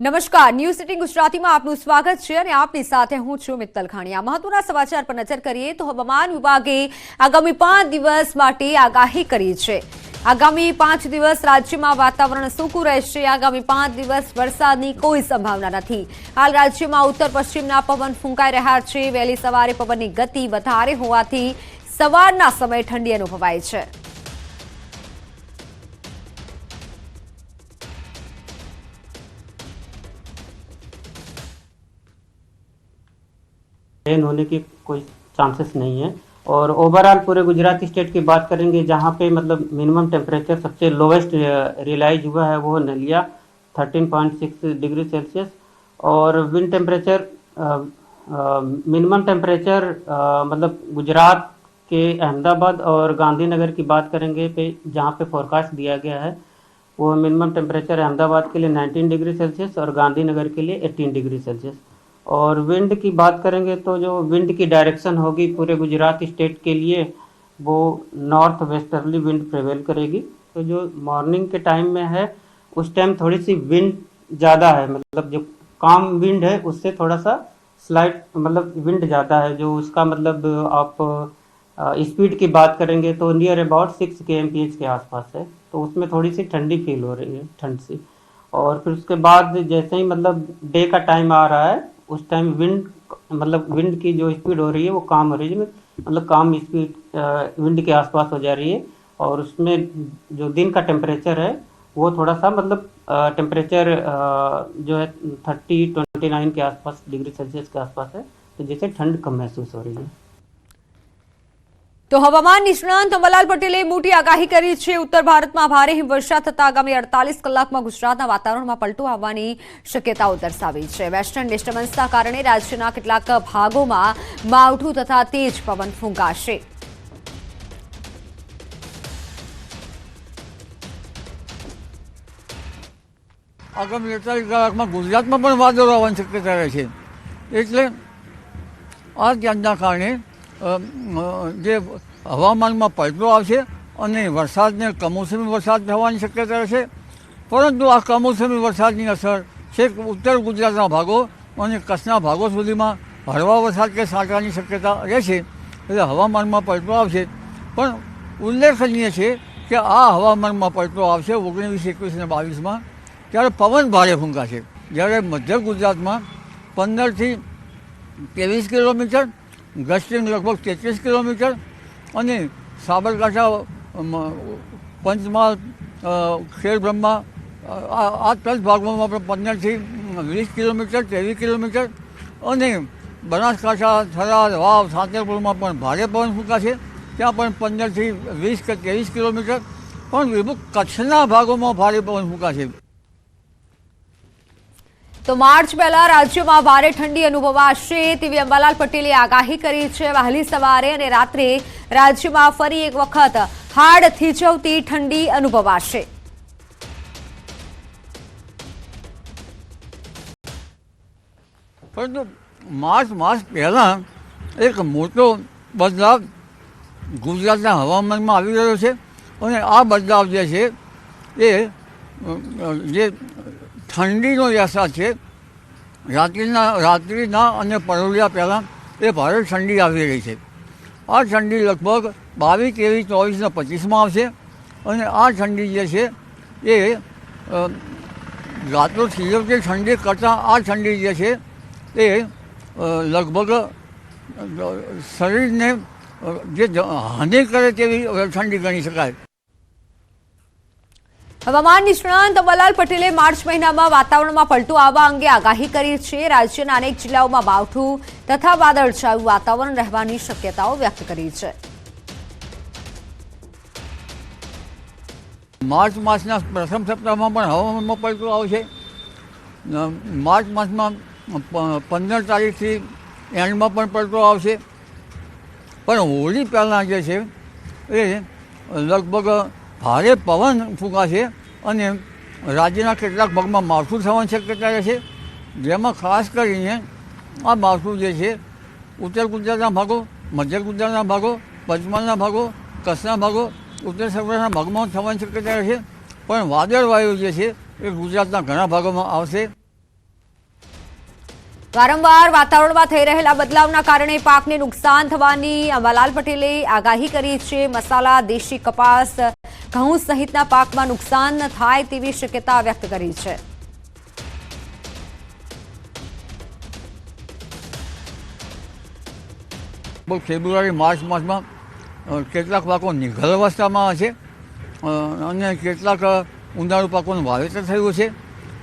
નમસ્કાર. News city ગુજરાતીમાં આપનું સ્વાગત છે અને આપની સાથે હું છું મિત્તલ ખાણીયા મહત્વના સમાચાર પર નજર કરીએ તો હવામાન વિભાગે આગામી પાંચ દિવસ માટે આગાહી કરી છે. આગામી પાંચ દિવસ રાજ્યમાં વાતાવરણ સૂકું રહેશે. આગામી પાંચ દિવસ વરસાદની કોઈ સંભાવના નથી. હાલ રાજ્યમાં ઉત્તર પશ્ચિમના પવન ફૂંકાઈ રહ્યા છે. વહેલી સવારે પવનની ગતિ વધારે હોવાથી સવારના સમયે ઠંડી અનુભવાય છે. रेन होने की कोई चांसेस नहीं है। और ओवरऑल पूरे गुजरात स्टेट की बात करेंगे, जहाँ पे मतलब मिनिमम टेम्परेचर सबसे लोवेस्ट रियलाइज़ हुआ है वो नलिया 13.6 डिग्री सेल्सियस और विंड टेम्परेचर मिनिमम टेम्परेचर मतलब गुजरात के अहमदाबाद और गांधीनगर की बात करेंगे पे, जहाँ पे फोरकास्ट दिया गया है, वो मिनिमम टेम्परेचर अहमदाबाद के लिए 19 डिग्री सेल्सियस और गांधीनगर के लिए 18 डिग्री सेल्सियस और विंड की बात करेंगे तो जो विंड की डायरेक्शन होगी पूरे गुजरात स्टेट के लिए, वो नॉर्थ वेस्टर्ली विंड प्रेवेल करेगी। तो जो मॉर्निंग के टाइम में है, उस टाइम थोड़ी सी विंड ज़्यादा है मतलब जो काम विंड है, उससे थोड़ा सा स्लाइट मतलब विंड ज़्यादा है, जो उसका मतलब आप स्पीड की बात करेंगे तो near about six K M के आसपास है। तो उसमें थोड़ी सी ठंडी फील हो रही है, ठंड सी। और फिर उसके बाद जैसे ही मतलब डे का टाइम आ रहा है उस टाइम विंड मतलब विंड की जो स्पीड हो रही है, वो काम हो रही है मतलब काम स्पीड विंड के आसपास हो जा रही है। और उसमें जो दिन का टेम्परेचर है, वो थोड़ा सा मतलब टेम्परेचर जो है थर्टी ट्वेंटी नाइन के आसपास डिग्री सेल्सियस के आसपास है तो जैसे ठंड कम महसूस हो रही है। તો હવામાન નિષ્ણાંત અંબલાલ પટેલે મોટી આગાહી કરી છે. ઉત્તર ભારતમાં ભારે હિમવર્ષા થતા આગામી અડતાલીસ કલાકમાં ગુજરાતના વાતાવરણમાં પલટો આવવાની શક્યતાઓ દર્શાવી છે. વેસ્ટર્ન ડિસ્ટર્બન્સના કારણે રાજ્યના કેટલાક ભાગોમાં માવઠું તથા તેજ પવન ફૂંકાશે. આગામી અડતાલીસ કલાકમાં ગુજરાતમાં પણ વાદળો આવવાની શક્યતા રહે છે. એટલે આ ત્યાંના કારણે જે હવામાનમાં પલટો આવશે અને વરસાદને કમોસમી વરસાદ થવાની શક્યતા રહેશે, પરંતુ આ કમોસમી વરસાદની અસર છેક ઉત્તર ગુજરાતના ભાગો અને કચ્છના ભાગો સુધીમાં હળવા વરસાદ કે સાંકળાની શક્યતા રહેશે, એટલે હવામાનમાં પલટો આવશે. પણ ઉલ્લેખનીય છે કે આ હવામાનમાં પલટો આવશે ઓગણીસ, એકવીસ અને બાવીસમાં, ત્યારે પવન ભારે ફૂંકાશે. જ્યારે મધ્ય ગુજરાતમાં પંદરથી ત્રેવીસ કિલોમીટર ગસ્ટિંગ લગભગ તેત્રીસ કિલોમીટર અને સાબરકાંઠા પંચમહાલ ખેર બ્રહ્મા આ ત્રણ ભાગોમાં પણ પંદરથી વીસ કિલોમીટર, ત્રેવીસ કિલોમીટર અને બનાસકાંઠા, થરાદ, વાવ સાંતરપુરમાં પણ ભારે પવન ફૂંકાશે. ત્યાં પણ પંદરથી વીસ કે ત્રેવીસ કિલોમીટર. પણ વિભુત કચ્છના ભાગોમાં ભારે પવન ફૂંકાશે. તો માર્ચ પહેલા રાજ્યમાં ભારે ઠંડી અનુભવાશે તેવી અંબાલાલ પટેલે આગાહી કરી છે. વહેલી સવારે અને રાત્રે રાજ્યમાં ફરી એક વખત હાડ થીચવતી ઠંડી અનુભવાશે. પરંતુ માર્ચ માસ પહેલાં એક મોટો બદલાવ ગુજરાતના હવામાનમાં આવી રહ્યો છે. અને આ બદલાવ જે છે એ જે ઠંડીનો અહેસાસ છે. રાત્રિના રાત્રિના અને પરોળિયા પહેલાં એ ભારે ઠંડી આવી રહી છે. આ ઠંડી લગભગ બાવીસ, ત્રેવીસ, ચોવીસ ને પચીસમાં આવશે અને આ ઠંડી જે છે એ રાતો થીજવતી ઠંડી કરતાં આ ઠંડી જે છે એ લગભગ શરીરને જે હાનિ કરે તેવી ઠંડી ગણી શકાય. હવામાન નિષ્ણાંત અંબાલાલ પટેલે માર્ચ મહિનામાં વાતાવરણમાં પલટો આવવા અંગે આગાહી કરી છે. રાજ્યના અનેક જિલ્લાઓમાં માવઠું તથા વાદળછાયું વાતાવરણ રહેવાની શક્યતાઓ વ્યક્ત કરી છે. માર્ચ માસના પ્રથમ સપ્તાહમાં પણ હવામાનમાં પલટો આવશે. માર્ચ માસમાં પંદર તારીખથી એન્ડમાં પણ પલટો આવશે. પણ હોળી પહેલાં જે છે, એ લગભગ ભારે પવન ફૂંકાશે અને રાજ્યના કેટલાક ભાગમાં માવઠું થવાની શક્યતા રહેશે. જેમાં ખાસ કરીને આ માવઠું જે છે, ઉત્તર ગુજરાતના ભાગો, મધ્ય ગુજરાતના ભાગો પંચમહાલના ભાગો, કચ્છના ભાગો, ઉત્તર સૌરાષ્ટ્રના ભાગમાં થવાની શક્યતા રહેશે. પણ વાદળ વાયુ જે છે, એ ગુજરાતના ઘણા ભાગોમાં આવશે. વારંવાર વાતાવરણમાં થઈ રહેલા બદલાવના કારણે પાકને નુકસાન થવાની અંબાલાલ પટેલે આગાહી કરી છે. મસાલા, દેશી કપાસ, ઘઉં સહિતના પાકમાં નુકસાન થાય તેવી શક્યતા વ્યક્ત કરી છે. ફેબ્રુઆરી, માર્ચ માસમાં કેટલાક પાકો નિઘર અવસ્થામાં છે અને કેટલાક ઉનાળુ પાકોનું વાવેતર થયું છે.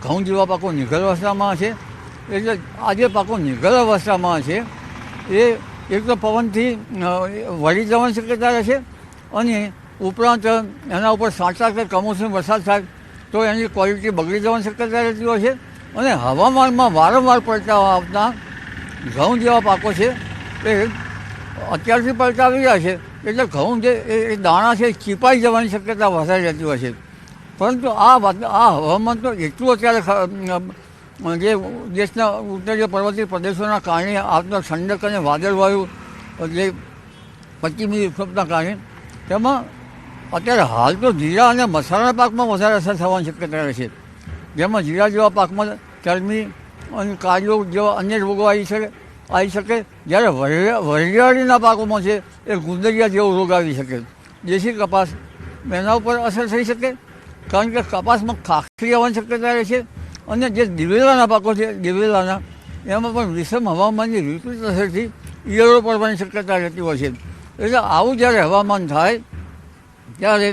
ઘઉં જેવા પાકો નિઘર અવસ્થામાં છે એટલે આ જે પાકો નિઘર અવસ્થામાં છે. એ એક તો પવનથી વળી જવાની શક્યતા રહેશે અને ઉપરાંત એના ઉપર સાચા કે કમોસમી વરસાદ થાય તો એની ક્વોલિટી બગડી જવાની શક્યતા રહેતી હોય છે અને હવામાનમાં વારંવાર પડતા આવતા ઘઉં જેવા પાકો છે એ અત્યારથી પડતા રહ્યા છે. એટલે ઘઉં જે એ દાણા છે ચીપાઈ જવાની શક્યતા વધારે રહેતી હોય છે. પરંતુ આ વાત, આ હવામાન તો એટલું અત્યારે જે દેશના ઉત્તરીય પર્વતીય પ્રદેશોના કારણે આવતા ઠંડક અને વાદળવાયુ જે પશ્ચિમી વિક્ષોભના કારણે તેમાં અત્યારે હાલ તો જીરા અને મસાલાના પાકમાં વધારે અસર થવાની શક્યતા રહે છે. જેમાં જીરા જેવા પાકમાં ચરમી અને કાર્યો જેવા અન્ય રોગો આવી શકે આવી શકે. જ્યારે વરિયા- વરિયાળીના પાકોમાં છે એ ગુંદરિયા જેવો રોગ આવી શકે. દેશી કપાસ એના ઉપર અસર થઈ શકે, કારણ કે કપાસમાં ખાખરી આવવાની શક્યતા રહે છે. અને જે દિવેલાના પાકો છે, દિવેલાના, એમાં પણ વિષમ હવામાનની વિપરીત અસરથી ઈયળો પડવાની શક્યતા રહેતી હોય છે. એટલે આવું જ્યારે હવામાન થાય, ત્યારે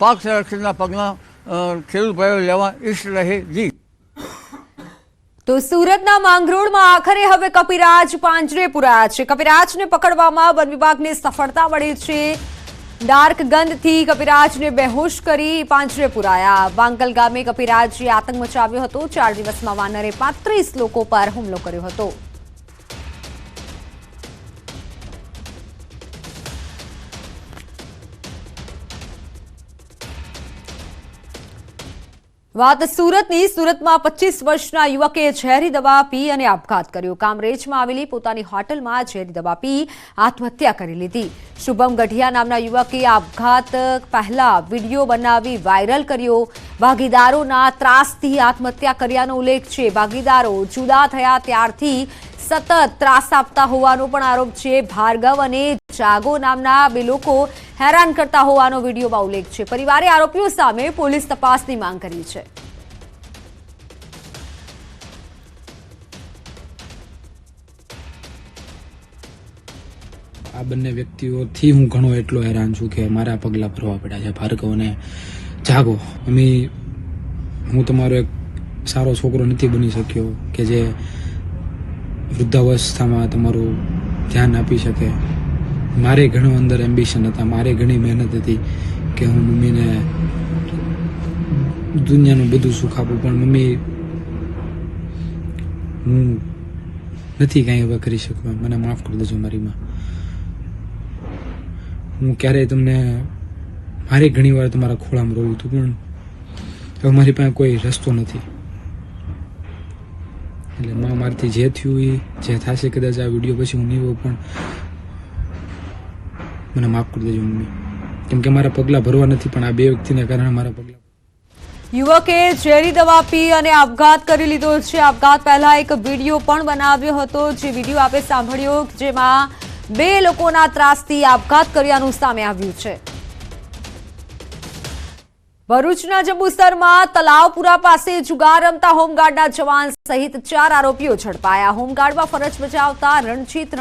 પાક સંરક્ષણના પગલાં ખેડૂત ભાઈઓ લેવા ઈષ્ટ રહે જી. તો સુરતના માંગરોળમાં આખરે હવે કપિરાજ પાંજરે પુરાયા છે. કપિરાજને પકડવામાં વન વિભાગને સફળતા મળી છે. ડાર્ક ગંધથી કપિરાજને બેહોશ કરી પાંજરે પુરાયા. વાંકલ ગામે કપિરાજે આતંક મચાવ્યો હતો. ચાર દિવસમાં વાનરે પાંત્રીસ લોકો પર હુમલો કર્યો હતો. વાત સુરતની, સુરતમાં પચીસ વર્ષના યુવકે ઝેરી દવા પી અને આપઘાત કર્યો. કામરેજમાં આવેલી પોતાની હોટલમાં ઝેરી દવા પી, આત્મહત્યા કરી લીધી. શુભમ ગઢિયા નામના યુવકે આપઘાત પહેલા વીડિયો બનાવી વાયરલ કર્યો. ભાગીદારોના ત્રાસથી આત્મહત્યા કર્યાનો ઉલ્લેખ છે. ભાગીદારો જુદા થયા ત્યારથી સતત ત્રાસ આપતા હોવાનો પણ આરોપ છે. ભાર્ગવ અને જાગો નામના બે લોકો હેરાન કરતા હોવાનો વિડીયોમાં ઉલ્લેખ છે. પરિવારે આરોપીઓ સામે પોલીસ તપાસની માંગ કરી છે. આ બંને વ્યક્તિઓથી હું ઘણો એટલો હેરાન છું કે મારા પગલાં ભરવા પડ્યા છે. ભાર્ગવ અને જાગો. અમે, હું તમારો એક સારો છોકરો નથી બની શક્યો કે જે વૃદ્ધાવસ્થામાં તમારું ધ્યાન આપી શકે. મારે ઘણું અંદર એમ્બિશન હતા, મારે ઘણી મહેનત હતી કે હું મમ્મીને દુનિયાનું બધું સુખ આપું, પણ મમ્મી હું નથી કાંઈ હવે કરી શકું મને માફ કરી દેજો મારીમાં. હું ક્યારેય તમને, મારે ઘણી વાર તમારા ખોળામાં રોયું હતું, પણ હવે મારી પાસે કોઈ રસ્તો નથી. એટલે માં મારથી જે થયું એ જે થશે કદાચ આ વીડિયો પછી હું નહીં પણ મને માફ કરી દેજો મમ્મી. કેમ કે મારા પગલાં ભરવા નથી, પણ આ બે વ્યક્તિને કારણે મારા પગલાં યુવકે ઝેરી દવા પી અને આપઘાત કરી લીધો છે. આપઘાત પહેલા એક વીડિયો પણ બનાવ્યો હતો, જે વીડિયો આપે સાંભળ્યો, જેમાં બે લોકોના ત્રાસથી આપઘાત કર્યાનું સામે આવ્યું છે. ભરૂચના જંબુસરમાં તલાવપુરા પાસે જુગાર રમતા હોમગાર્ડના જવાન સહિત ચાર આરોપીઓ ઝડપાયા. હોમગાર્ડમાં ફરજ બજાવતા રણજીત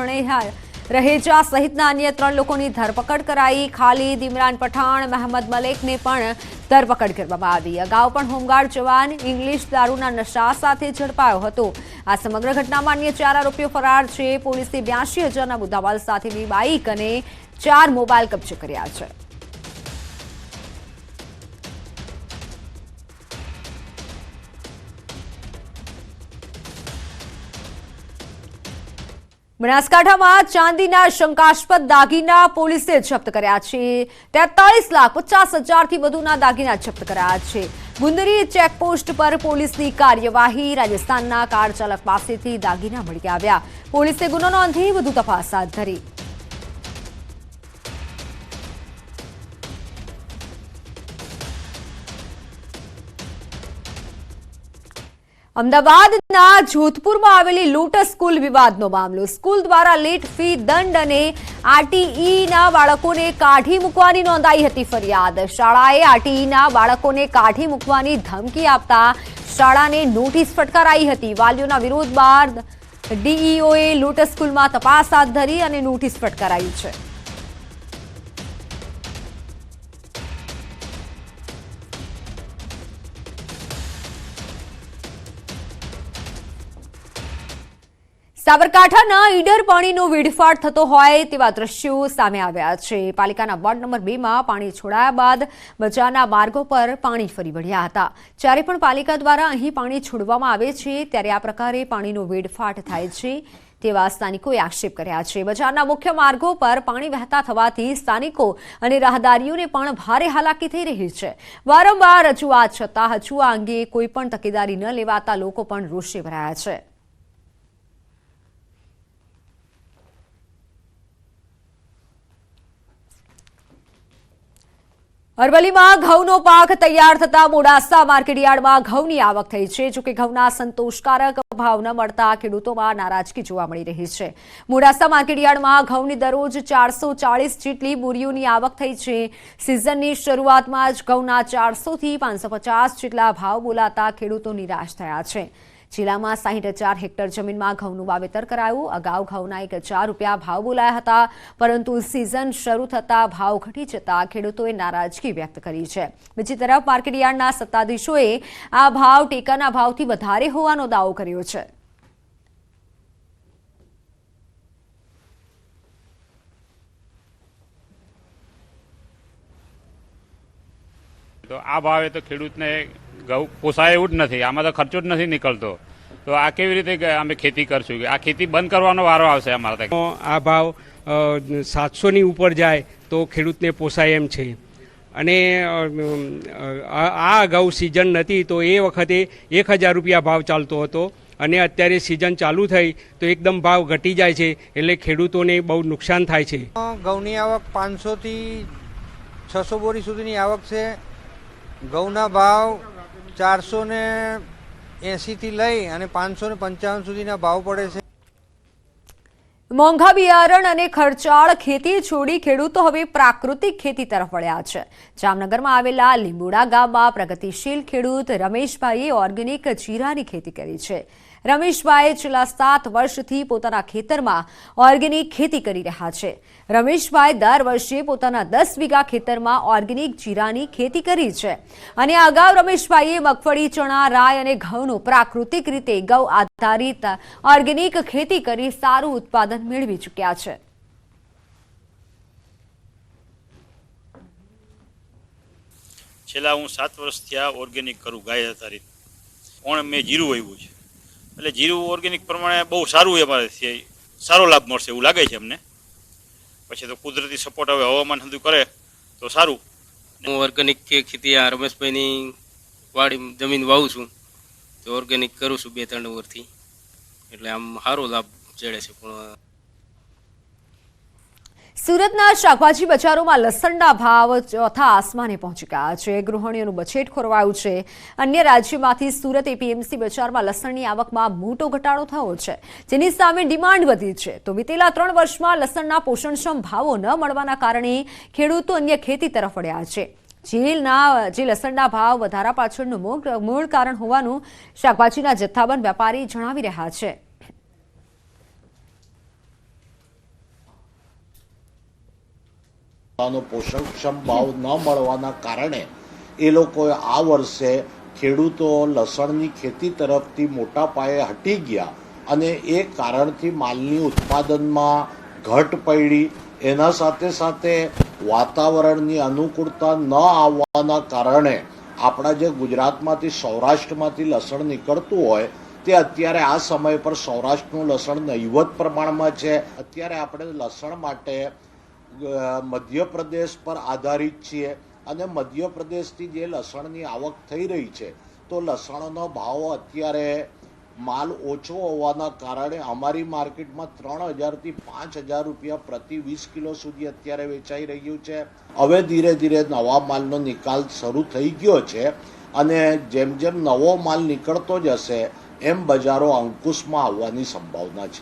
રહેજા સહિતના અન્ય ત્રણ લોકોની ધરપકડ કરાઈ. ખાલિદ ઇમરાન પઠાણ, મહમદ મલેકને પણ ધરપકડ કરવામાં આવી. અગાઉ પણ હોમગાર્ડ જવાન ઇંગ્લિશ દારૂના નશા સાથે ઝડપાયો હતો. આ સમગ્ર ઘટનામાં અન્ય ચાર આરોપીઓ ફરાર છે. પોલીસે બ્યાસી હજારના મુદ્દામાલ સાથેની બાઇક અને ચાર મોબાઈલ કબજે કર્યા છે. બનાસકાંઠામાં ચાંદીના શંકાસ્પદ દાગીના પોલીસે જપ્ત કર્યા છે. તેતાલીસ લાખ પચાસ હજારથી વધુના દાગીના જપ્ત કર્યા છે. ગુંદરી ચેકપોસ્ટ પર પોલીસની કાર્યવાહી રાજસ્થાનના કાર ચાલક પાસેથી દાગીના મળી આવ્યા. પોલીસે ગુનો નોંધી વધુ તપાસ હાથ ધરી. અમદાવાદના જોધપુરમાં આવેલી લોટસ સ્કૂલ વિવાદનો મામલો. સ્કૂલ દ્વારા લેટ ફી, દંડ અને આરટીઈના બાળકોને કાઢી મૂકવાની નોંધાઈ હતી ફરિયાદ. શાળાએ આરટીઈના બાળકોને કાઢી મૂકવાની ધમકી આપતા શાળાને નોટિસ ફટકારાઈ હતી. વાલીઓના વિરોધ બાદ ડીઈઓએ લોટસ સ્કૂલમાં તપાસ હાથ ધરી અને નોટિસ ફટકારાઈ છે. સાબરકાંઠાના ઈડર પાણીનો વેડફાટ થતો હોય તેવા દ્રશ્યો સામે આવ્યા છે. પાલિકાના વોર્ડ નંબર બેમાં પાણી છોડાયા બાદ બજારના માર્ગો પર પાણી ફરી વળ્યા હતા. જ્યારે પણ પાલિકા દ્વારા અહીં પાણી છોડવામાં આવે છે, ત્યારે આ પ્રકારે પાણીનો વેડફાટ થાય છે તેવા સ્થાનિકોએ આક્ષેપ કર્યા છે. બજારના મુખ્ય માર્ગો પર પાણી વહેતા થવાથી સ્થાનિકો અને રાહદારીઓને પણ ભારે હાલાકી થઈ રહી છે. વારંવાર રજૂઆત છતાં હજુ આ અંગે કોઈ પણ તકેદારી ન લેવાતા લોકો પણ રોષે ભરાયા છે. અરવલ્લીમાં ઘઉંનો પાક તૈયાર થતા મોડાસા માર્કેટયાર્ડમાં ઘઉંની આવક થઈ છે, જોકે ઘઉંના સંતોષકારક ભાવ ન મળતા ખેડૂતોમાં નારાજગી જોવા મળી રહી છે. મોડાસા માર્કેટયાર્ડમાં ઘઉંની દરરોજ ચારસો જેટલી બોરીઓની આવક થઈ છે. સિઝનની શરૂઆતમાં જ ઘઉંના ચારસોથી પચાસ જેટલા ભાવ બોલાતા ખેડૂતો નિરાશ થયા છે. જિલ્લામાં સાહીઠ હજાર હેક્ટર જમીનમાં ઘઉંનું વાવેતર કરાયું. અગાઉ ઘઉંના એક હજાર રૂપિયા ભાવ બોલાયા હતા, પરંતુ સિઝન શરૂ થતાં ભાવ ઘટી જતા ખેડૂતોએ નારાજગી વ્યક્ત કરી છે. બીજી તરફ, માર્કેટયાર્ડના સત્તાધીશોએ આ ભાવ ટેકાના ભાવથી વધારે હોવાનો દાવો કર્યો છે. તો આ ભાવે તો ખેડૂતને ઘઉં પોસાય એવું જ નથી. આમાં તો ખર્ચો જ નથી નીકળતો. તો આ કેવી રીતે અમે ખેતી કરશું? આ ખેતી બંધ કરવાનો વારો આવશે અમારા તો આ ભાવ સાતસોની ઉપર જાય તો ખેડૂતને પોસાય એમ છે. અને આ અગાઉ સિઝન નથી તો એ વખતે એક હજાર રૂપિયા ભાવ ચાલતો હતો. અને અત્યારે સિઝન ચાલુ થઈ તો એકદમ ભાવ ઘટી જાય છે એટલે ખેડૂતોને બહુ નુકસાન થાય છે. ઘઉંની આવક પાંચસોથી છસો બોરી સુધીની આવક છે. ઘઉંના ભાવ ચારસો ને એંસીથી લઈ અને પાંચસો ને પંચાવન સુધીના ભાવ પડે છે. મોંઘા બિયારણ અને ખર્ચાળ ખેતી છોડી ખેડૂતો હવે પ્રાકૃતિક ખેતી તરફ વળ્યા છે. જામનગરમાં આવેલા લીંબુડા ગામમાં પ્રગતિશીલ ખેડૂત રમેશભાઈએ ઓર્ગેનિક જીરાની ખેતી કરી છે. રમેશભાઈ છેલ્લા સાત વર્ષથી પોતાના ખેતરમાં ઓર્ગેનિક ખેતી કરી રહ્યા છે. રમેશભાઈ દર વર્ષે પોતાના દસ વીઘા ખેતરમાં ઓર્ગેનિક જીરાની ખેતી કરી છે. અને અગાઉ રમેશભાઈએ મગફળી, ચણા રાય અને ઘઉંનું પ્રાકૃતિક રીતે ગૌ આધારિત ઓર્ગેનિક ખેતી કરી સારું ઉત્પાદન મેળવી ચૂક્યા છે. છેલ્લા હું સાત વર્ષથી આ ઓર્ગેનિક કરું, ગાય આધારિત. પણ મેં જીરું વાવ્યું છે. એટલે જીરું ઓર્ગેનિક પ્રમાણે બહુ સારું અમારે છે, સારો લાભ મળશે એવું લાગે છે અમને. પછી તો કુદરતી સપોર્ટ હવે હવામાન બધું કરે, તો સારું. હું ઓર્ગેનિક ખેતી આ રમેશભાઈની વાડી જમીન વાવું છું, તો ઓર્ગેનિક કરું છું બે ત્રણ વર્ષથી એટલે આમ સારો લાભ જડે છે, પણ સુરતના શાકભાજી બજારોમાં લસણના ભાવ ચોથા આસમાને પહોંચી ગયા છે. ગૃહિણીઓનું બજેટ ખોરવાયું છે. અન્ય રાજ્યમાંથી સુરત એપીએમસી બજારમાં લસણની આવકમાં મોટો ઘટાડો થયો છે. જેની સામે ડિમાન્ડ વધી છે. તો વિતેલા ત્રણ વર્ષમાં લસણના પોષણક્ષમ ભાવો ન મળવાના કારણે ખેડૂતો અન્ય ખેતી તરફ વળ્યા છે. જેલના, જે લસણના ભાવ વધારા પાછળનું મૂળ કારણ હોવાનું શાકભાજીના જથ્થાબંધ વેપારી જણાવી રહ્યા છે. નો પોષણક્ષમ ભાવ ન મળવાના કારણે એ લોકોએ આ વર્ષે ખેડૂતો લસણની ખેતી તરફથી મોટા પાયે હટી ગયા અને એ કારણથી માલની ઉત્પાદનમાં ઘટ પડી. એના સાથે સાથે વાતાવરણની અનુકૂળતા ન આવવાના કારણે આપણા જે ગુજરાતમાંથી સૌરાષ્ટ્રમાંથી લસણ નીકળતું હોય તે અત્યારે આ સમય પર સૌરાષ્ટ્રનું લસણ નહિવત પ્રમાણમાં છે. અત્યારે આપણે લસણ માટે મધ્યપ્રદેશ પર આધારિત છીએ અને મધ્યપ્રદેશથી જે લસણની આવક થઈ રહી છે, તો લસણનો ભાવ અત્યારે માલ ઓછો હોવાના કારણે અમારી માર્કેટમાં ત્રણ હજારથી પાંચ હજાર રૂપિયા પ્રતિ વીસ કિલો સુધી અત્યારે વેચાઈ રહ્યું છે. હવે ધીરે ધીરે નવા માલનો નિકાલ શરૂ થઈ ગયો છે અને જેમ જેમ નવો માલ નીકળતો જશે, એમ બજારો અંકુશમાં આવવાની સંભાવના છે.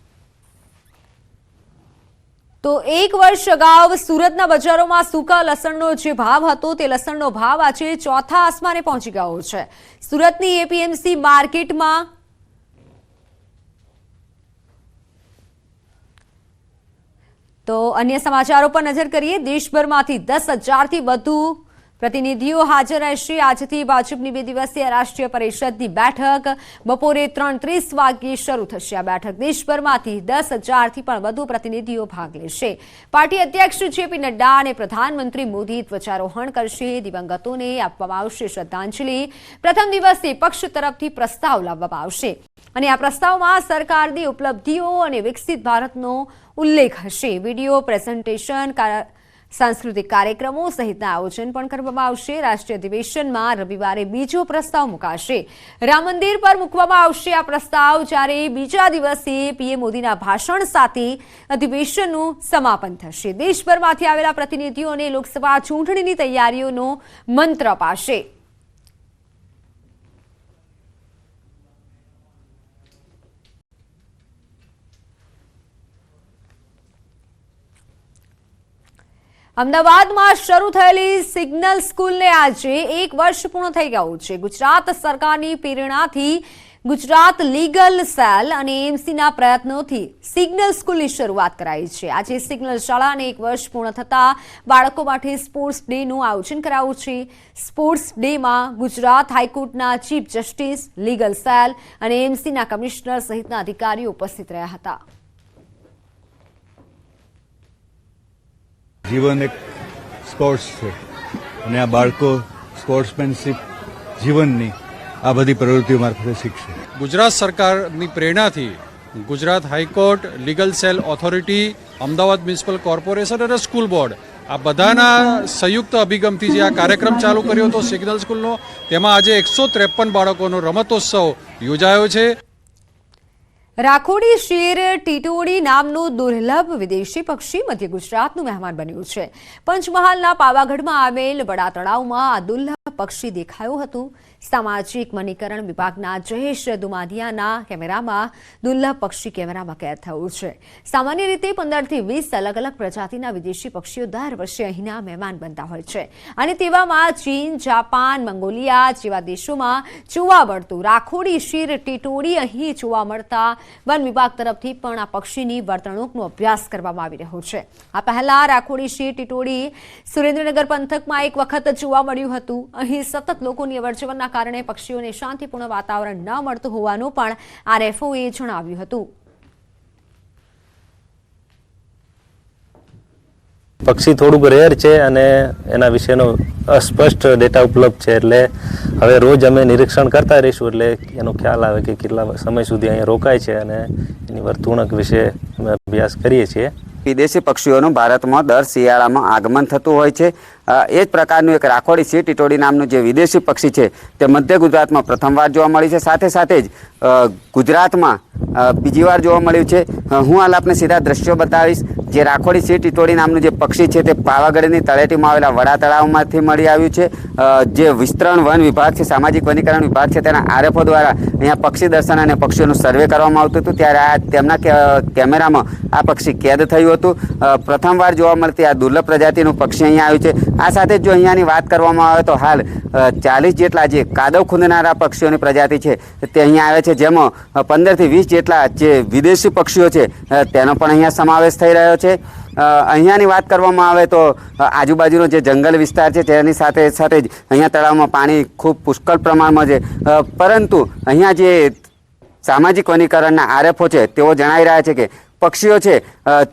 તો એક વર્ષ અગાઉ સુરતના બજારોમાં સૂકા લસણનો જે ભાવ હતો તે લસણનો ભાવ આજે ચોથા આસમાને પહોંચી ગયો છે. સુરતની એપીએમસી માર્કેટમાં તો અન્ય સમાચારો પર નજર કરીએ. દેશભરમાંથી દસ હજારથી વધુ પ્રતિનિધિઓ હાજર રહેશે. આજથી ભાજપની બે દિવસીય રાષ્ટ્રીય પરિષદની બેઠક બપોરે ત્રણ ત્રીસ વાગ્યે શરૂ થશે. આ બેઠક દેશભરમાંથી દસ હજારથી પણ વધુ પ્રતિનિધિઓ ભાગ લેશે. પાર્ટી અધ્યક્ષ જેપી નડ્ડા અને પ્રધાનમંત્રી મોદી ધ્વજારોહણ કરશે. દિવંગતોને આપવામાં આવશે શ્રદ્ધાંજલિ. પ્રથમ દિવસે પક્ષ તરફથી પ્રસ્તાવ લાવવામાં આવશે. અને આ પ્રસ્તાવમાં સરકારની ઉપલબ્ધિઓ અને વિકસિત ભારતનો ઉલ્લેખ હશે. વીડિયો, પ્રેઝન્ટેશન સાંસ્કૃતિક કાર્યક્રમો સહિતના આયોજન પણ કરવામાં આવશે. રાષ્ટ્રીય અધિવેશનમાં રવિવારે બીજો પ્રસ્તાવ મુકાશે. રામ મંદિર પર મૂકવામાં આવશે આ પ્રસ્તાવ, જ્યારે બીજા દિવસે પીએમ મોદીના ભાષણ સાથે અધિવેશનનું સમાપન થશે. દેશભરમાંથી આવેલા પ્રતિનિધિઓને લોકસભા ચૂંટણીની તૈયારીઓનો મંત્ર અપાશે. અમદાવાદમાં શરૂ થયેલી સિગ્નલ સ્કૂલને આજે એક વર્ષ પૂર્ણ થઈ ગયું છે. ગુજરાત સરકારની પ્રેરણાથી ગુજરાત લીગલ સેલ અને એમસીના પ્રયત્નોથી સિગ્નલ સ્કૂલની શરૂઆત કરાઈ છે. આજે સિગ્નલ શાળાને એક વર્ષ પૂર્ણ થતા બાળકો માટે સ્પોર્ટ્સ ડેનું આયોજન કરાયું છે. સ્પોર્ટ્સ ડેમાં ગુજરાત હાઈકોર્ટના ચીફ જસ્ટિસ, લીગલ સેલ અને એમસીના કમિશનર સહિતના અધિકારીઓ ઉપસ્થિત રહ્યા હતા. જીવન એક સ્પોર્ટ્સ છે. અને આ બાળકો સ્પોર્ટ્સમેનશીપ જીવનની આ બધી પ્રવૃત્તિઓ મારફતે શીખશે. ગુજરાત સરકારની પ્રેરણાથી Gujarat high court legal cell authority Ahmedabad municipal corporation અને સ્કૂલ બોર્ડ આ બધાના સંયુક્ત અભિગમથી જે આ કાર્યક્રમ ચાલુ કર્યો હતો સિગ્નલ સ્કૂલનો, તેમાં આજે એકસો ત્રેપન બાળકોનો રમતોત્સવ યોજાયો છે. રાખોડી શેર ટીટોડી નામનું દુર્લભ વિદેશી પક્ષી મધ્ય ગુજરાતનું મહેમાન બન્યું છે. પંચમહાલના પાવાગઢમાં આવેલ વડા તળાવમાં આ દુર્લભ પક્ષી દેખાયું હતું. સામાજિક વનીકરણ વિભાગના જયેશ દુમાધિયાના કેમેરામાં દુર્લભ પક્ષી કેમેરામાં કેદ થયું છે. સામાન્ય રીતે પંદરથી વીસ અલગ અલગ પ્રજાતિના વિદેશી પક્ષીઓ દર વર્ષે અહીંના મહેમાન બનતા હોય છે. અને તેવામાં ચીન, જાપાન, મંગોલિયા જેવા દેશોમાં જોવા મળતું. રાખોડી, શીર ટીટોડી અહીં જોવા મળતા. વન વિભાગ તરફથી પણ આ પક્ષીની વર્તણૂકનો અભ્યાસ કરવામાં આવી રહ્યો છે. આ પહેલા રાખોડી, શીર ટીટોડી સુરેન્દ્રનગર પંથકમાં એક વખત જોવા મળ્યું હતું. અહીં સતત લોકોની અવરજવરના કારણે પક્ષીઓને શાંતિપૂર્ણ વાતાવરણ ન મળતું હોવાનું પણ આરએફઓએ જણાવ્યું હતું. પક્ષી થોડુંક રેર છે અને એના વિશેનો અસ્પષ્ટ ડેટા ઉપલબ્ધ છે એટલે હવે રોજ અમે નિરીક્ષણ કરતા રહીશું એટલે એનો ખ્યાલ આવે કે કેટલા સમય સુધી અહીંયા રોકાય છે અને એની વર્તણૂક વિશે અમે અભ્યાસ કરીએ છીએ. વિદેશી પક્ષીઓનું ભારતમાં દર શિયાળામાં આગમન થતું હોય છે. એ જ પ્રકારનું એક રાખોડી સી ટીટોડી નામનું જે વિદેશી પક્ષી છે, તે મધ્ય ગુજરાતમાં પ્રથમવાર જોવા મળી છે. સાથે સાથે જ ગુજરાતમાં બીજી વાર જોવા મળ્યું છે. હું હાલ આપને સીધા દ્રશ્યો બતાવીશ. જે રાખોડી સી ટીટોડી નામનું જે પક્ષી છે, તે પાવાગઢની તળેટીમાં આવેલા વડા તળાવમાંથી મળી આવ્યું છે. જે વિસ્તરણ વન વિભાગ છે, સામાજિક વનીકરણ વિભાગ છે, તેના આરએફઓ દ્વારા અહીંયા પક્ષી દર્શન અને પક્ષીઓનું સર્વે કરવામાં આવતું હતું. ત્યારે આ તેમના કેમેરામાં આ પક્ષી કેદ થયું હતું. પ્રથમવાર જોવા મળતી આ દુર્લભ પ્રજાતિનું પક્ષી અહીંયા આવ્યું છે. આ સાથે જ અહીંયાની વાત કરવામાં આવે તો હાલ ચાલીસ જેટલા જે કાદવ ખૂંદનારા પક્ષીઓની પ્રજાતિ છે, તે અહીંયા આવે છે. જેમાં પંદરથી વીસ જેટલા જે વિદેશી પક્ષીઓ છે તેનો પણ અહીંયા સમાવેશ થઈ રહ્યો છે. અહીંયાની વાત કરવામાં આવે તો આજુબાજુનો જે જંગલ વિસ્તાર છે, તેની સાથે સાથે જ અહીંયા તળાવમાં પાણી ખૂબ પુષ્કળ પ્રમાણમાં છે. પરંતુ અહીંયા જે સામાજિક વનીકરણના આરએફઓ છે, તેઓ જણાવી રહ્યા છે કે પક્ષીઓ છે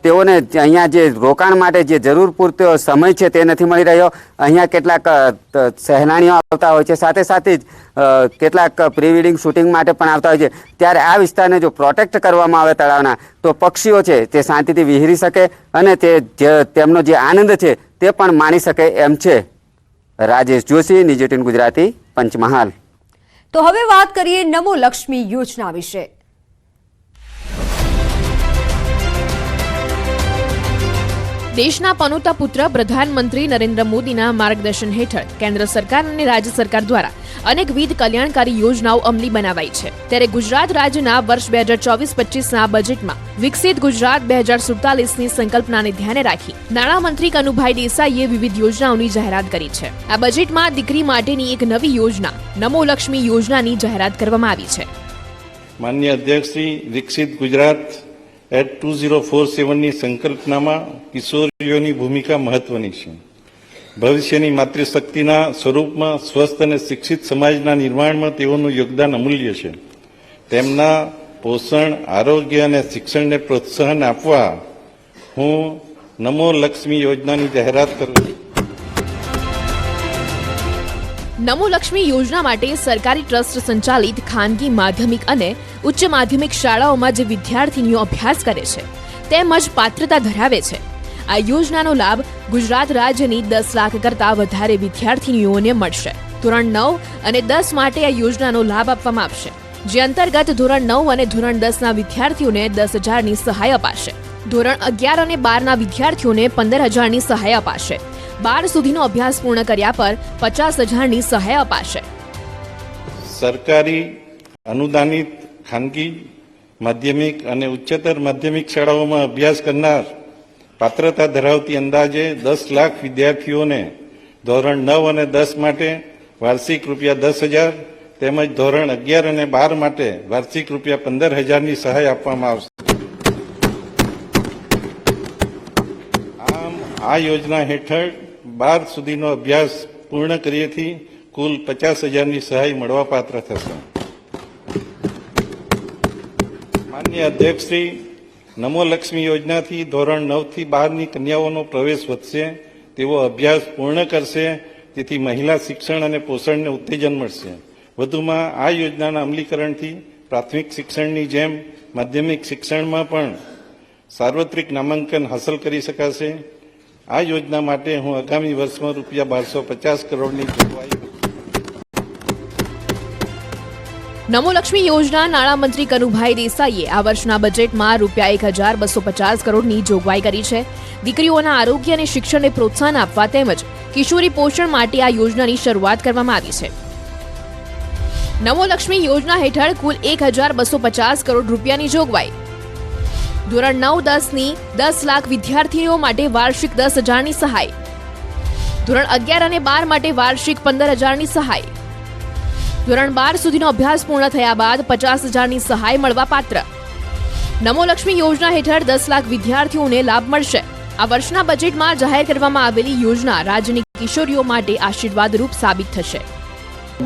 તેઓને અહીંયા જે રોકાણ માટે જે જરૂર પૂરતો સમય છે તે નથી મળી રહ્યો. અહીંયા કેટલાક સહેલાણીઓ આવતા હોય છે. સાથે સાથે જ કેટલાક પ્રી વેડિંગ શૂટિંગ માટે પણ આવતા હોય છે. ત્યારે આ વિસ્તારને જો પ્રોટેક્ટ કરવામાં આવે તળાવના, તો પક્ષીઓ છે તે શાંતિથી વિહરી શકે અને તે તેમનો જે આનંદ છે તે પણ માણી શકે એમ છે. રાજેશ જોશી નિજેટીન ગુજરાતી, પંચમહાલ. તો હવે વાત કરીએ નમો લક્ષ્મી યોજના વિશે. દેશના પનોતા પુત્ર પ્રધાનમંત્રી નરેન્દ્ર મોદીના માર્ગદર્શન હેઠળ કેન્દ્ર સરકાર અને રાજ્ય સરકાર દ્વારા અનેકવિધ કલ્યાણકારી યોજનાઓ અમલી બનાવાઈ છે. ત્યારે ગુજરાત રાજ્યના વર્ષ બે હજાર ચોવીસ પચીસના બજેટમાં વિકસિત ગુજરાત બે હજાર સુડતાલીસની સંકલ્પનાને ધ્યાને રાખી નાણામંત્રી કનુભાઈ દેસાઈએ વિવિધ યોજનાઓની જાહેરાત કરી છે. આ બજેટમાં દીકરી માટેની એક નવી યોજના, નમો લક્ષ્મી યોજનાની જાહેરાત કરવામાં આવી છે. માન્ય અધ્યક્ષશ્રી, વિકસિત Gujarat at two zero four સેવનની સંકલ્પનામાં કિશોરીઓની ભૂમિકા મહત્વની છે. ભવિષ્યની માતૃશક્તિના સ્વરૂપમાં સ્વસ્થ અને શિક્ષિત સમાજના નિર્માણમાં તેઓનું યોગદાન અમૂલ્ય છે. તેમના પોષણ, આરોગ્ય અને શિક્ષણને પ્રોત્સાહન આપવા હું નમો લક્ષ્મી યોજનાની જાહેરાત કરું છું. નમો લક્ષ્મી યોજના માટે સરકારી ટ્રસ્ટ સંચાલિત ખાનગી માધ્યમિક અને ઉચ્ચ માધ્યમિક શાળાઓમાં જે વિદ્યાર્થીનીઓ અભ્યાસ કરે છે, તેમજ પાત્રતા ધરાવે છે. આ યોજનાનો લાભ ગુજરાત રાજ્યની દસ લાખ કરતાં વધારે વિદ્યાર્થીનીઓને મળશે. ધોરણ નવ અને દસ માટે આ યોજનાનો લાભ આપવામાં આવશે, જે અંતર્ગત ધોરણ નવ અને ધોરણ દસના વિદ્યાર્થીઓને દસ હજારની સહાય અપાશે. ધોરણ અગિયાર અને બારના વિદ્યાર્થીઓને પંદર હજારની સહાય અપાશે. બાર સુધીનો અભ્યાસ પૂર્ણ કર્યા પર પચાસ હજારની સહાય અપાશે. સરકારી અનુદાનિત ખાનગી માધ્યમિક અને ઉચ્ચતર માધ્યમિક શાળાઓમાં અભ્યાસ કરનાર પાત્રતા ધરાવતી અંદાજે દસ લાખ વિદ્યાર્થીઓને ધોરણ નવ અને દસ માટે વાર્ષિક રૂપિયા દસ હજાર તેમજ ધોરણ અગિયાર અને બાર માટે વાર્ષિક રૂપિયા પંદર હજારની સહાય આપવામાં આવશે. આમ આ યોજના હેઠળ બાર સુધીનો અભ્યાસ પૂર્ણ કર્યેથી કુલ પચાસ હજારની સહાય મળવાપાત્ર થશે. માન્ય અધ્યક્ષશ્રી, નમો લક્ષ્મી યોજનાથી ધોરણ નવથી બારની કન્યાઓનો પ્રવેશ વધશે તેઓ અભ્યાસ પૂર્ણ કરશે તેથી મહિલા શિક્ષણ અને પોષણને ઉત્તેજન મળશે. વધુમાં આ યોજનાના અમલીકરણથી પ્રાથમિક શિક્ષણની જેમ માધ્યમિક શિક્ષણમાં પણ સાર્વત્રિક નામાંકન હાંસલ કરી શકાશે. આ યોજના માટે હું આગામી વર્ષમાં રૂપિયા બારસો પચાસ કરોડની જોગવાઈ નમો લક્ષ્મી યોજના નાણામંત્રી કનુભાઈ દેસાઈએ આ વર્ષના બજેટમાં રૂપિયા એક હજાર બસો પચાસ કરોડની જોગવાઈ કરી છે. દીકરીઓના આરોગ્ય અને શિક્ષણને પ્રોત્સાહન આપવા તેમજ કિશોરી પોષણ માટે આ યોજનાની શરૂઆત કરવામાં આવી છે. નમો લક્ષ્મી યોજના હેઠળ કુલ એક હજાર બસો પચાસ કરોડ રૂપિયાની જોગવાઈ. ધોરણ નવ દસની દસ લાખ વિદ્યાર્થીઓ માટે વાર્ષિક દસ હજારની સહાય. ધોરણ અગિયાર અને બાર માટે વાર્ષિક પંદર હજારની સહાય. ધોરણ બાર સુધીનો અભ્યાસ પૂર્ણ થયા બાદ પચાસ હજારની સહાય મળવા પાત્ર. નમો લક્ષ્મી યોજના હેઠળ દસ લાખ વિદ્યાર્થીઓને લાભ મળશે. આ વર્ષના બજેટમાં જાહેર કરવામાં આવેલી યોજના રાજ્યની કિશોરીઓ માટે આશીર્વાદરૂપ સાબિત થશે.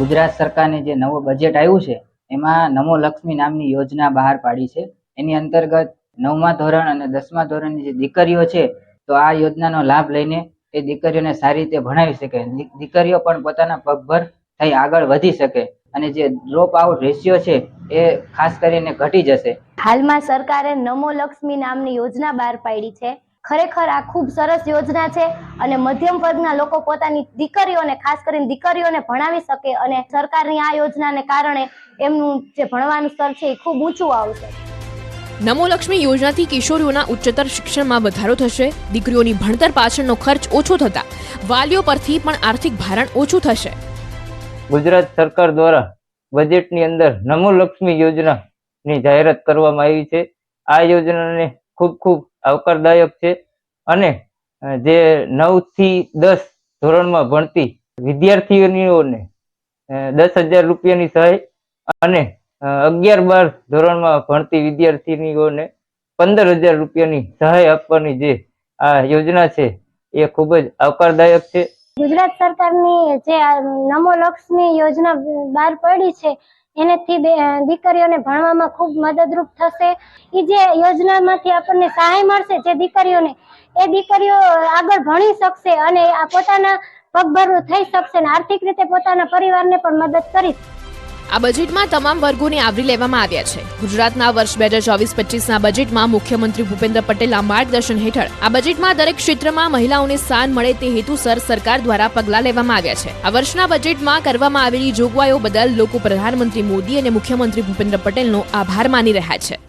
ગુજરાત સરકારને જે નવું બજેટ આવ્યું છે, એમાં નમો લક્ષ્મી નામની યોજના બહાર પાડી છે. એની અંતર્ગત નવમા ધોરણ અને દસમા ધોરણની જે દીકરીઓ છે, તો આ યોજનાનો લાભ લઈને એ દીકરીઓને સારી રીતે ભણાવી શકે. દીકરીઓ પણ પોતાના પગભર થઈ આગળ વધી શકે અને જે ડ્રોપ આઉટ રેશિયો છે એ ખાસ કરીને ઘટી જશે. હાલમાં સરકારે નમો લક્ષ્મી નામની યોજના બહાર પાડી છે. ખરેખર આ ખૂબ સરસ યોજના છે અને મધ્યમ વર્ગના લોકો પોતાની દીકરીઓને ખાસ કરીને દીકરીઓને ભણાવી શકે અને સરકારની આ યોજનાને કારણે એમનું જે ભણવાનું સ્તર છે એ ખૂબ ઊંચું આવશે. નમો લક્ષ્મી યોજનાથી કિશોરીઓના ઉચ્ચતર શિક્ષણમાં વધારો થશે દીકરીઓની ભણતર પાછળનો ખર્ચ ઓછો થતા વાલીઓ પરથી પણ આર્થિક ભારણ ઓછું થશે. ગુજરાત સરકાર દ્વારા બજેટની અંદર નમો લક્ષ્મી યોજનાની જાહેરાત કરવામાં આવી છે. આ યોજનાને ખૂબ ખૂબ આવકારદાયક છે અને જે નવથી દસ ધોરણમાં ભણતી વિદ્યાર્થીનીઓને દસ હજાર રૂપિયાની સહાય અને અગિયાર બાર ધોરણમાં ભણતી વિદ્યાર્થીનીઓને પંદર હજાર રૂપિયાની સહાય આપવાની જે આ યોજના છે એ ખૂબ જ આવકારદાયક છે. ગુજરાત સરકારની જે નમો લક્ષ્મી યોજના બહાર પડી છે, એનાથી દીકરીઓને ભણવામાં ખૂબ મદદરૂપ થશે. એ જે યોજનામાંથી આપણને સહાય મળશે જે દીકરીઓને, એ દીકરીઓ આગળ ભણી શકશે અને પોતાના પગભરું થઈ શકશે અને આર્થિક રીતે પોતાના પરિવારને પણ મદદ કરી આ બજેટમાં તમામ વર્ગોને આવરી લેવામાં આવ્યા છે. ગુજરાતના વર્ષ બે હજાર ચોવીસ પચીસના બજેટમાં મુખ્યમંત્રી ભૂપેન્દ્ર પટેલના માર્ગદર્શન હેઠળ આ બજેટમાં દરેક ક્ષેત્રમાં મહિલાઓને સ્થાન મળે તે હેતુસર સરકાર દ્વારા પગલાં લેવામાં આવ્યા છે. આ વર્ષના બજેટમાં કરવામાં આવેલી જોગવાઈઓ બદલ લોકો પ્રધાનમંત્રી મોદી અને મુખ્યમંત્રી ભૂપેન્દ્ર પટેલનો આભાર માની રહ્યા છે.